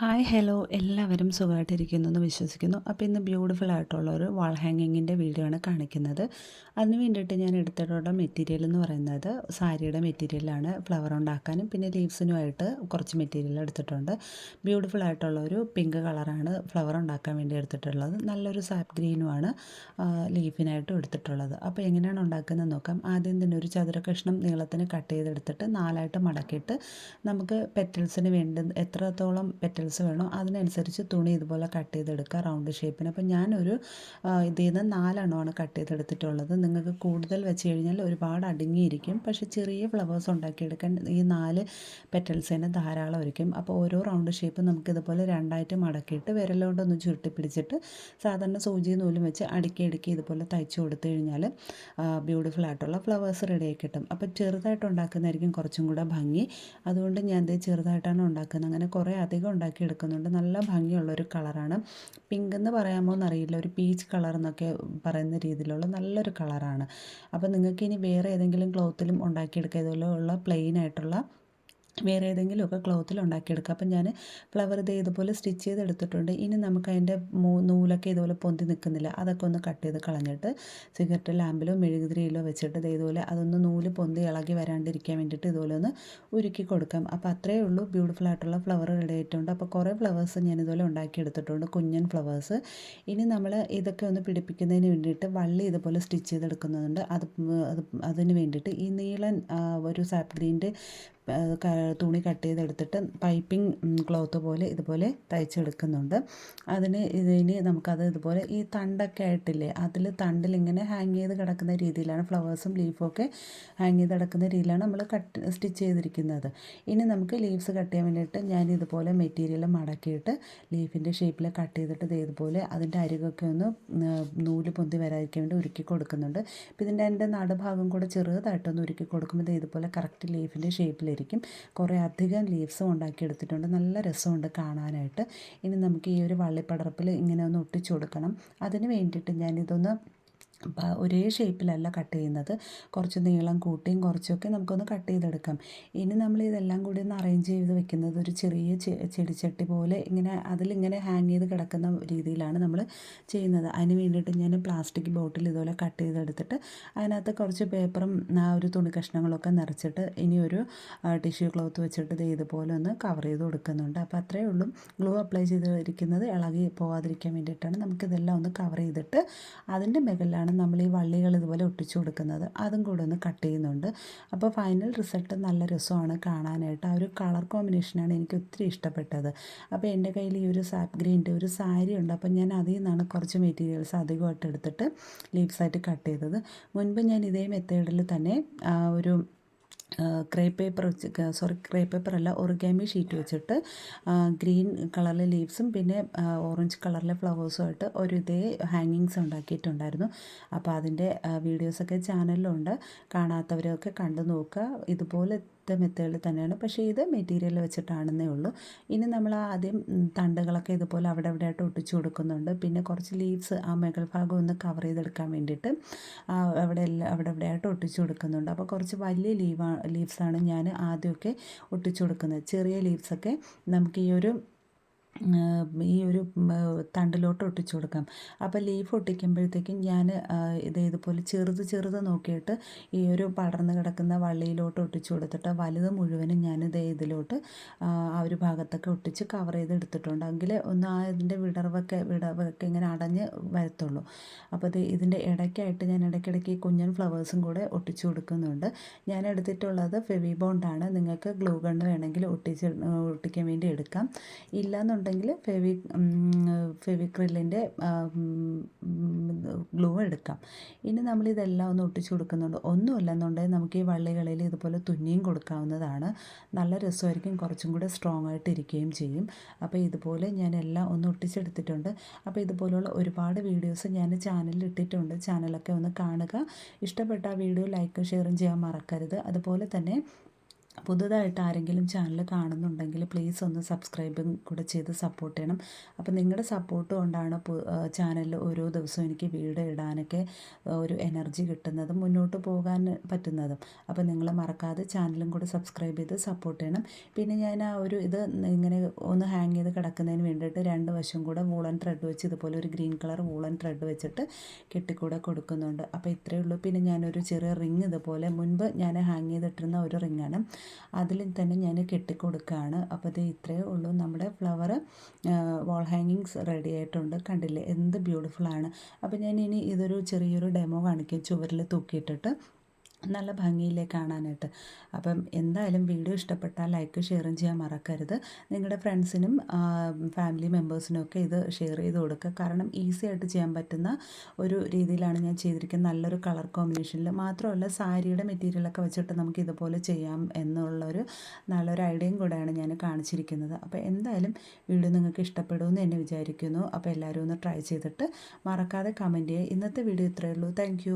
Hi hello. എല്ലാവരും സുഖമായിട്ടിരിക്കുന്നു എന്ന് വിശ്വസിക്കുന്നു. അപ്പോൾ ഇന്ന് ബ്യൂട്ടിഫുൾ ആയിട്ടുള്ള ഒരു വാൾ ഹാങ്ങിങ്ങിന്റെ വീഡിയോ ആണ് കാണിക്കുന്നത്. അതിന് വേണ്ടിയിട്ട് ഞാൻ എടുത്തിട്ടുള്ള മെറ്റീരിയൽ എന്ന് പറയുന്നത് സാരിയുടെ മെറ്റീരിയലാണ് ഫ്ലവർ ഉണ്ടാക്കാനും പിന്നെ ലീവ്സിനുമായിട്ട് കുറച്ച് മെറ്റീരിയൽ എടുത്തിട്ടുണ്ട്. ബ്യൂട്ടിഫുൾ ആയിട്ടുള്ള ഒരു പിങ്ക് കളറാണ് ഫ്ലവർ ഉണ്ടാക്കാൻ വേണ്ടി എടുത്തിട്ടുള്ളത്. നല്ലൊരു സാപ്പ് ഗ്രീനുമാണ് ലീഫിനായിട്ടും എടുത്തിട്ടുള്ളത്. അപ്പോൾ എങ്ങനെയാണ് ഉണ്ടാക്കുന്നത് നോക്കാം. ആദ്യം തന്നെ ഒരു ചതുര കഷ്ണം നീളത്തിന് കട്ട് ചെയ്തെടുത്തിട്ട് നാലായിട്ട് മടക്കിയിട്ട് നമുക്ക് പെറ്റൽസിന് വേണ്ടി എത്രത്തോളം പെറ്റൽസ് വേണോ. അതിനനുസരിച്ച് തുണി ഇതുപോലെ കട്ട് ചെയ്തെടുക്കുക റൗണ്ട് ഷേപ്പിന്. അപ്പോൾ ഞാനൊരു ഇതിൽ നിന്ന് നാലെണ്ണമാണ് കട്ട് ചെയ്തെടുത്തിട്ടുള്ളത്. നിങ്ങൾക്ക് കൂടുതൽ വെച്ച് കഴിഞ്ഞാൽ ഒരുപാട് അടുങ്ങിയിരിക്കും. പക്ഷേ ചെറിയ ഫ്ലവേഴ്സ് ഉണ്ടാക്കിയെടുക്കാൻ ഈ നാല് പെറ്റൽസ് ധാരാളം ധാരാളമായിരിക്കും അപ്പോൾ ഓരോ റൗണ്ട് ഷേപ്പ് നമുക്കിതുപോലെ രണ്ടായിട്ട് മടക്കിയിട്ട് വിരലുകൊണ്ടൊന്ന് ചുരുട്ടി പിടിച്ചിട്ട് സാധാരണ സൂചി നൂലും വെച്ച് അടുക്കി അടുക്കി ഇതുപോലെ തയ്ച്ചു കൊടുത്തു കഴിഞ്ഞാൽ ബ്യൂട്ടിഫുൾ ആയിട്ടുള്ള ഫ്ലവേഴ്സ് റെഡിയായി കിട്ടും. അപ്പോൾ ചെറുതായിട്ട് ഉണ്ടാക്കുന്നതായിരിക്കും കുറച്ചും കൂടെ ഭംഗി. അതുകൊണ്ട് ഞാൻ ഇത് ചെറുതായിട്ടാണ് ഉണ്ടാക്കുന്നത്. അങ്ങനെ കുറേ അധികം ഉണ്ടാക്കി എടുക്കുന്നുണ്ട്. നല്ല ഭംഗിയുള്ള ഒരു കളറാണ്. പിങ്ക് എന്ന് പറയാമോ എന്നറിയില്ല. ഒരു പീച്ച് കളർ എന്നൊക്കെ പറയുന്ന രീതിയിലുള്ള നല്ലൊരു കളറാണ്. അപ്പോൾ നിങ്ങൾക്ക് ഇനി വേറെ ഏതെങ്കിലും ക്ലോത്തിലും ഉണ്ടാക്കിയെടുക്കുക ഇതുപോലെ ഉള്ള പ്ലെയിൻ ആയിട്ടുള്ള വേറെ ഏതെങ്കിലുമൊക്കെ ക്ലോത്തിൽ ഉണ്ടാക്കിയെടുക്കുക അപ്പം ഞാൻ ഫ്ലവർ ഇത് ഇതുപോലെ സ്റ്റിച്ച് ചെയ്ത് എടുത്തിട്ടുണ്ട് ഇനി നമുക്ക് അതിന്റെ നൂലൊക്കെ ഇതുപോലെ പൊന്തി നിൽക്കുന്നില്ല. അതൊക്കെ ഒന്ന് കട്ട് ചെയ്ത് കളഞ്ഞിട്ട് സിഗരറ്റ് ലാമ്പിലോ മെഴുകുതിരിയിലോ വെച്ചിട്ട് ഇതുപോലെ അതൊന്ന് നൂൽ പൊന്തി ഇളകി വരാണ്ടിരിക്കാൻ വേണ്ടിയിട്ട് ഇതുപോലെ ഒന്ന് ഉരുക്കി കൊടുക്കാം. അപ്പോൾ അത്രയേ ഉള്ളൂ ബ്യൂട്ടിഫുൾ ആയിട്ടുള്ള ഫ്ലവർ റെഡി അപ്പോൾ കുറേ ഫ്ലവേഴ്സ് ഞാൻ ഇതുപോലെ ഉണ്ടാക്കിയെടുത്തിട്ടുണ്ട്. കുഞ്ഞൻ ഫ്ലവേഴ്സ്. ഇനി നമ്മൾ ഇതൊക്കെ ഒന്ന് പിടിപ്പിക്കുന്നതിന് വേണ്ടിയിട്ട് വള്ളി ഇതുപോലെ സ്റ്റിച്ച് ചെയ്തെടുക്കുന്നുണ്ട്. അത് അതിന് വേണ്ടിയിട്ട് ഈ നീളൻ ഒരു സാപ്പ് ഗ്രീന്റെ തുണി കട്ട് ചെയ്തെടുത്തിട്ട് പൈപ്പിംഗ് ക്ലോത്ത് പോലെ ഇതുപോലെ തയ്ച്ചെടുക്കുന്നുണ്ട്. അതിന് ഇതിന് നമുക്കത് ഇതുപോലെ ഈ തണ്ടൊക്കെ ആയിട്ടില്ലേ അതിൽ തണ്ടിലിങ്ങനെ ഹാങ് ചെയ്ത് കിടക്കുന്ന രീതിയിലാണ് ഫ്ലവേഴ്സും ലീഫും ഒക്കെ ഹാങ് ചെയ്ത് കിടക്കുന്ന രീതിയിലാണ് നമ്മൾ കട്ട് സ്റ്റിച്ച് ചെയ്തിരിക്കുന്നത്. ഇനി നമുക്ക് ലീവ്സ് കട്ട് ചെയ്യാൻ വേണ്ടിയിട്ട് ഞാൻ ഇതുപോലെ മെറ്റീരിയൽ മടക്കിയിട്ട് ലീഫിന്റെ ഷേപ്പിൽ കട്ട് ചെയ്തിട്ട് ഇതുപോലെ അതിന്റെ അരികൊക്കെ ഒന്ന് നൂൽ പൊന്തി വരാതിരിക്കാൻ വേണ്ടി ഉരുക്കി കൊടുക്കുന്നുണ്ട്. ഇപ്പം ഇതിന്റെ എന്റെ നടുഭാഗം കൂടെ ചെറുതായിട്ടൊന്ന് ഉരുക്കി കൊടുക്കുമ്പോൾ ഇതുപോലെ കറക്റ്റ് ലീഫിന്റെ ഷേപ്പിലിരിക്കും കുറേ അധികം ലീവ്സും ഉണ്ടാക്കിയെടുത്തിട്ടുണ്ട്. നല്ല രസമുണ്ട് കാണാനായിട്ട്. ഇനി നമുക്ക് ഈ ഒരു വള്ളിപ്പടർപ്പിൽ ഇങ്ങനെ ഒന്ന് ഒട്ടിച്ചു കൊടുക്കണം. അതിന് വേണ്ടിയിട്ട് ഞാനിതൊന്ന് ഒരേ ഷേപ്പിലല്ല കട്ട് ചെയ്യുന്നത്. കുറച്ച് നീളം കൂട്ടിയും കുറച്ചൊക്കെ നമുക്കൊന്ന് കട്ട് ചെയ്തെടുക്കാം. ഇനി നമ്മൾ ഇതെല്ലാം കൂടി ഒന്ന് അറേഞ്ച് ചെയ്ത് വെക്കുന്നത് ഒരു ചെറിയ ചെടിച്ചട്ടി പോലെ ഇങ്ങനെ അതിലിങ്ങനെ ഹാങ് ചെയ്ത് കിടക്കുന്ന രീതിയിലാണ് നമ്മൾ ചെയ്യുന്നത്. അതിന് വേണ്ടിയിട്ട് ഞാൻ പ്ലാസ്റ്റിക് ബോട്ടിൽ ഇതുപോലെ കട്ട് ചെയ്തെടുത്തിട്ട് അതിനകത്ത് കുറച്ച് പേപ്പറും ആ ഒരു തുണി കഷ്ണങ്ങളൊക്കെ നിറച്ചിട്ട് ഇനി ഒരു ടിഷ്യൂ ക്ലോത്ത് വെച്ചിട്ട് ഇത് ഇതുപോലെ ഒന്ന് കവർ ചെയ്ത് കൊടുക്കുന്നുണ്ട്. അപ്പോൾ അത്രയേ ഉള്ളൂ. ഗ്ലൂ അപ്ലൈ ചെയ്തിരിക്കുന്നത് ഇളകി പോവാതിരിക്കാൻ വേണ്ടിയിട്ടാണ് നമുക്കിതെല്ലാം ഒന്ന് കവർ ചെയ്തിട്ട് അതിന്റെ മുകളിലാണ് ആണ് നമ്മൾ ഈ വള്ളികൾ ഇതുപോലെ ഒട്ടിച്ചു കൊടുക്കുന്നത്. അതും കൂടെ ഒന്ന് കട്ട് ചെയ്യുന്നുണ്ട്. അപ്പോൾ ഫൈനൽ റിസൾട്ട് നല്ല രസമാണ് കാണാനായിട്ട്. ആ ഒരു കളർ കോമ്പിനേഷനാണ് എനിക്ക് ഒത്തിരി ഇഷ്ടപ്പെട്ടത്. അപ്പോൾ എന്റെ കയ്യിൽ ഈ ഒരു സാപ്പ് ഗ്രീന്റെ ഒരു സാരി ഉണ്ട്. അപ്പോൾ ഞാൻ അതിൽ നിന്നാണ് കുറച്ച് മെറ്റീരിയൽസ് അധികമായിട്ട് എടുത്തിട്ട് ലീവ്സായിട്ട് കട്ട് ചെയ്തത്. മുൻപ് ഞാൻ ഇതേ മെത്തേഡിൽ തന്നെ ഒരു ക്രേ പേപ്പർ വെച്ച് സോറി ക്രേ പേപ്പർ അല്ല ഒറിഗാമി ഷീറ്റ് വെച്ചിട്ട് ഗ്രീൻ കളറിലെ ലീവ്സും പിന്നെ ഓറഞ്ച് കളറിലെ ഫ്ലവേഴ്സുമായിട്ട് ഒരു ഇതേ ഹാങ്ങിങ്സ് ഉണ്ടാക്കിയിട്ടുണ്ടായിരുന്നു. അപ്പോൾ അതിന്റെ വീഡിയോസൊക്കെ ചാനലിലുണ്ട് കാണാത്തവരൊക്കെ കണ്ടു നോക്കുക. ഇതുപോലെ മെത്തേഡിൽ തന്നെയാണ്. പക്ഷേ ഇത് മെറ്റീരിയൽ വെച്ചിട്ടാണെന്നേ ഉള്ളൂ. ഇനി നമ്മൾ ആദ്യം തണ്ടുകളൊക്കെ ഇതുപോലെ അവിടെ ആയിട്ട് ഒട്ടിച്ചു കൊടുക്കുന്നുണ്ട്. പിന്നെ കുറച്ച് ലീവ്സ് ആ മുകൾ ഭാഗം ഒന്ന് കവർ ചെയ്തെടുക്കാൻ വേണ്ടിയിട്ട് അവിടെ എല്ലാം അവിടെ ആയിട്ട് ഒട്ടിച്ചു കൊടുക്കുന്നുണ്ട്. അപ്പോൾ കുറച്ച് വലിയ ലീവ് ലീവ്സാണ് ഞാൻ ആദ്യമൊക്കെ ഒട്ടിച്ചു കൊടുക്കുന്നത്. ചെറിയ ലീവ്സൊക്കെ നമുക്ക് ഈ ഒരു ഈ ഒരു തണ്ടിലോട്ട് ഒട്ടിച്ചു കൊടുക്കാം. അപ്പോൾ ലീഫ് ഒട്ടിക്കുമ്പോഴത്തേക്കും ഞാൻ ഇത് ഇതുപോലെ ചെറുത് ചെറുത് നോക്കിയിട്ട് ഈ ഒരു പടർന്ന് കിടക്കുന്ന വള്ളിയിലോട്ട് ഒട്ടിച്ചു കൊടുത്തിട്ട് വലുത് മുഴുവനും ഞാൻ ഇത് ഇതിലോട്ട് ആ ഒരു ഭാഗത്തൊക്കെ ഒട്ടിച്ച് കവർ ചെയ്ത് എടുത്തിട്ടുണ്ട്. എങ്കിൽ ഒന്ന് ആ ഇതിന്റെ വിടർവൊക്കെ വിടവൊക്കെ ഇങ്ങനെ അടഞ്ഞ് വരത്തുള്ളൂ. അപ്പോൾ ഇത് ഇതിന്റെ ഇടയ്ക്കായിട്ട് ഞാൻ ഇടയ്ക്കിടയ്ക്ക് ഈ കുഞ്ഞൻ ഫ്ലവേഴ്സും കൂടെ ഒട്ടിച്ചു കൊടുക്കുന്നുണ്ട്. ഞാൻ എടുത്തിട്ടുള്ളത് ഫെവി ബോണ്ടാണ് നിങ്ങൾക്ക് ഗ്ലൂ ഗണ്ണ് വേണമെങ്കിൽ ഒട്ടിച്ച് ഒട്ടിക്കാൻ വേണ്ടി എടുക്കാം. ഇല്ലയെന്നുണ്ടെങ്കിൽ ഉണ്ടെങ്കിൽ ഫെവി ഫെവിക്രില്ലിന്റെ ഗ്ലൂ എടുക്കാം. ഇനി നമ്മൾ ഇതെല്ലാം ഒന്ന് ഒട്ടിച്ചു കൊടുക്കുന്നുണ്ട്. ഒന്നുമില്ലെന്നുണ്ടെങ്കിൽ നമുക്ക് ഈ വള്ളികളിൽ ഇതുപോലെ തുന്നിയും കൊടുക്കാവുന്നതാണ്. നല്ല രസമായിരിക്കും. കുറച്ചും കൂടെ സ്ട്രോങ് ആയിട്ട് ഇരിക്കുകയും ചെയ്യും. അപ്പോൾ ഇതുപോലെ ഞാൻ എല്ലാം ഒന്ന് ഒട്ടിച്ചെടുത്തിട്ടുണ്ട്. അപ്പോൾ ഇതുപോലെയുള്ള ഒരുപാട് വീഡിയോസ് ഞാൻ ചാനലിൽ ഇട്ടിട്ടുണ്ട്. ചാനലൊക്കെ ഒന്ന് കാണുക. ഇഷ്ടപ്പെട്ട ആ വീഡിയോ ലൈക്കും ഷെയറും ചെയ്യാൻ മറക്കരുത്. അതുപോലെ തന്നെ പുതുതായിട്ട് ആരെങ്കിലും ചാനൽ കാണുന്നുണ്ടെങ്കിൽ പ്ലീസ് ഒന്ന് സബ്സ്ക്രൈബും കൂടെ ചെയ്ത് സപ്പോർട്ട് ചെയ്യണം. അപ്പോൾ നിങ്ങളുടെ സപ്പോർട്ട് കൊണ്ടാണ് ചാനലിൽ ഓരോ ദിവസവും എനിക്ക് വീഡിയോ ഇടാനൊക്കെ ഒരു എനർജി കിട്ടുന്നതും മുന്നോട്ട് പോകാൻ പറ്റുന്നതും. അപ്പോൾ നിങ്ങൾ മറക്കാതെ ചാനലും കൂടെ സബ്സ്ക്രൈബ് ചെയ്ത് സപ്പോർട്ട് ചെയ്യണം. പിന്നെ ഞാൻ ആ ഒരു ഇത് ഇങ്ങനെ ഒന്ന് ഹാങ് ചെയ്ത് കിടക്കുന്നതിന് വേണ്ടിയിട്ട് രണ്ട് വശം കൂടെ വൂളൻ ത്രെഡ് വെച്ച് ഇതുപോലെ ഒരു ഗ്രീൻ കളർ വൂളൻ ത്രെഡ് വെച്ചിട്ട് കെട്ടിക്കൂടെ കൊടുക്കുന്നുണ്ട്. അപ്പോൾ ഇത്രയേ ഉള്ളൂ. പിന്നെ ഞാനൊരു ചെറിയ റിങ് ഇതുപോലെ മുൻപ് ഞാൻ ഹാങ് ചെയ്തിട്ടിരുന്ന ഒരു റിങ്ങാണ് അതിൽ തന്നെ ഞാൻ കെട്ടിക്കൊടുക്കുകയാണ്. അപ്പോൾ ഇത് ഇത്രയേ ഉള്ളൂ. നമ്മുടെ ഫ്ലവർ വാൾ ഹാങ്ങിങ്സ് റെഡി ആയിട്ടുണ്ട്. കണ്ടില്ലേ? എന്ത് ബ്യൂട്ടിഫുൾ ആണ്. അപ്പോൾ ഞാൻ ഇനി ഇതൊരു ചെറിയൊരു ഡെമോ കാണിക്കും. ചുവരിൽ തൂക്കിയിട്ടിട്ട്. നല്ല ഭംഗിയില്ലേ കാണാനായിട്ട്. അപ്പം എന്തായാലും വീഡിയോ ഇഷ്ടപ്പെട്ടാൽ ലൈക്ക് ഷെയറും ചെയ്യാൻ മറക്കരുത്. നിങ്ങളുടെ ഫ്രണ്ട്സിനും ഫാമിലി മെമ്പേഴ്സിനും ഒക്കെ ഇത് ഷെയർ ചെയ്ത് കൊടുക്കുക. കാരണം ഈസി ആയിട്ട് ചെയ്യാൻ പറ്റുന്ന ഒരു രീതിയിലാണ് ഞാൻ ചെയ്തിരിക്കുന്നത്. നല്ലൊരു കളർ കോമ്പിനേഷനിൽ മാത്രമല്ല സാരിയുടെ മെറ്റീരിയലൊക്കെ വെച്ചിട്ട് നമുക്ക് ഇതുപോലെ ചെയ്യാം എന്നുള്ളൊരു നല്ലൊരു ഐഡിയയും കൂടെയാണ് ഞാൻ കാണിച്ചിരിക്കുന്നത്. അപ്പോൾ എന്തായാലും വീഡിയോ നിങ്ങൾക്ക് ഇഷ്ടപ്പെടുമെന്ന് എന്നെ വിചാരിക്കുന്നു. അപ്പോൾ എല്ലാവരും ഒന്ന് ട്രൈ ചെയ്തിട്ട് മറക്കാതെ കമന്റ് ചെയ്യുക. ഇന്നത്തെ വീഡിയോ ഇത്രയേ ഉള്ളൂ. താങ്ക്